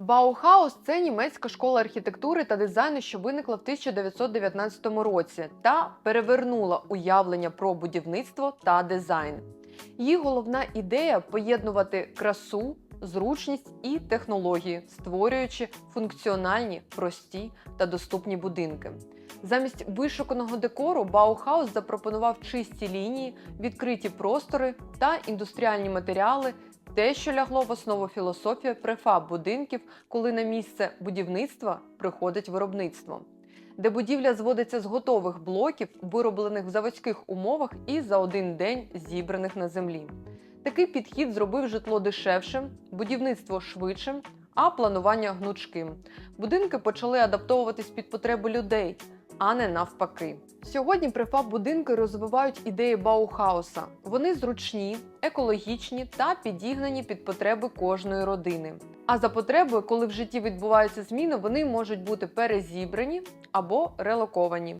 Баухаус це німецька школа архітектури та дизайну, що виникла в 1919 році та перевернула уявлення про будівництво та дизайн. Її головна ідея поєднувати красу, зручність і технології, створюючи функціональні, прості та доступні будинки. Замість вишуканого декору Баухаус запропонував чисті лінії, відкриті простори та індустріальні матеріали, те, що лягло в основу філософії префаб будинків, коли на місце будівництва приходить виробництво, де будівля зводиться з готових блоків, вироблених в заводських умовах і за один день зібраних на землі. Такий підхід зробив житло дешевшим, будівництво швидшим, а планування гнучким. Будинки почали адаптовуватись під потреби людей, а не навпаки. Сьогодні префаб будинки розвивають ідеї Баухауса. Вони зручні, екологічні та підігнані під потреби кожної родини. А за потребою, коли в житті відбуваються зміни, вони можуть бути перезібрані або релоковані.